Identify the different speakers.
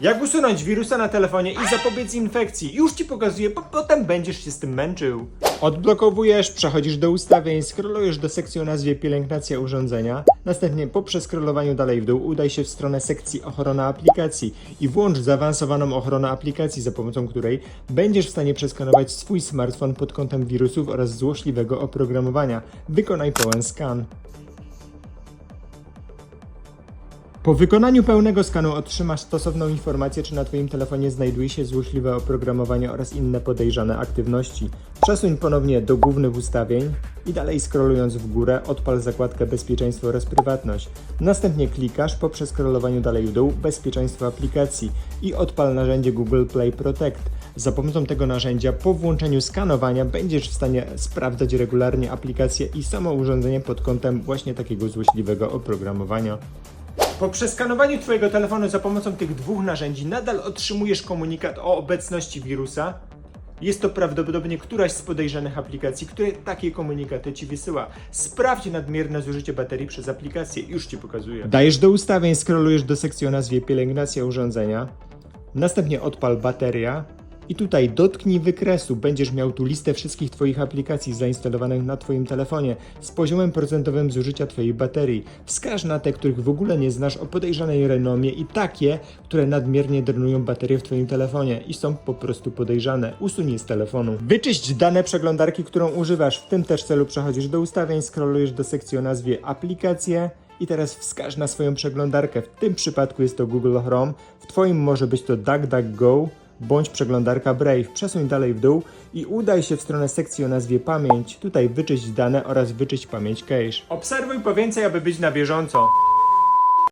Speaker 1: Jak usunąć wirusa na telefonie i zapobiec infekcji? Już ci pokazuję, bo potem będziesz się z tym męczył. Odblokowujesz, przechodzisz do ustawień, scrollujesz do sekcji o nazwie pielęgnacja urządzenia. Następnie po przeskrolowaniu dalej w dół udaj się w stronę sekcji ochrona aplikacji i włącz zaawansowaną ochronę aplikacji, za pomocą której będziesz w stanie przeskanować swój smartfon pod kątem wirusów oraz złośliwego oprogramowania. Wykonaj pełen skan. Po wykonaniu pełnego skanu otrzymasz stosowną informację, czy na Twoim telefonie znajduje się złośliwe oprogramowanie oraz inne podejrzane aktywności. Przesuń ponownie do głównych ustawień i dalej scrollując w górę odpal zakładkę Bezpieczeństwo oraz Prywatność. Następnie klikasz po przeskrolowaniu dalej w dół Bezpieczeństwo aplikacji i odpal narzędzie Google Play Protect. Za pomocą tego narzędzia po włączeniu skanowania będziesz w stanie sprawdzać regularnie aplikacje i samo urządzenie pod kątem właśnie takiego złośliwego oprogramowania. Po przeskanowaniu Twojego telefonu za pomocą tych dwóch narzędzi nadal otrzymujesz komunikat o obecności wirusa. Jest to prawdopodobnie któraś z podejrzanych aplikacji, które takie komunikaty Ci wysyła. Sprawdź nadmierne zużycie baterii przez aplikację, już Ci pokazuję. Dajesz do ustawień, scrollujesz do sekcji o nazwie pielęgnacja urządzenia. Następnie odpal bateria. I tutaj dotknij wykresu, będziesz miał tu listę wszystkich Twoich aplikacji zainstalowanych na Twoim telefonie z poziomem procentowym zużycia Twojej baterii. Wskaż na te, których w ogóle nie znasz o podejrzanej renomie i takie, które nadmiernie drenują baterię w Twoim telefonie i są po prostu podejrzane. Usuń je z telefonu. Wyczyść dane przeglądarki, którą używasz. W tym też celu przechodzisz do ustawień, scrollujesz do sekcji o nazwie aplikacje. I teraz wskaż na swoją przeglądarkę. W tym przypadku jest to Google Chrome. W Twoim może być to DuckDuckGo bądź przeglądarka Brave. Przesuń dalej w dół i udaj się w stronę sekcji o nazwie pamięć. Tutaj wyczyść dane oraz wyczyść pamięć cache. Obserwuj po więcej, aby być na bieżąco.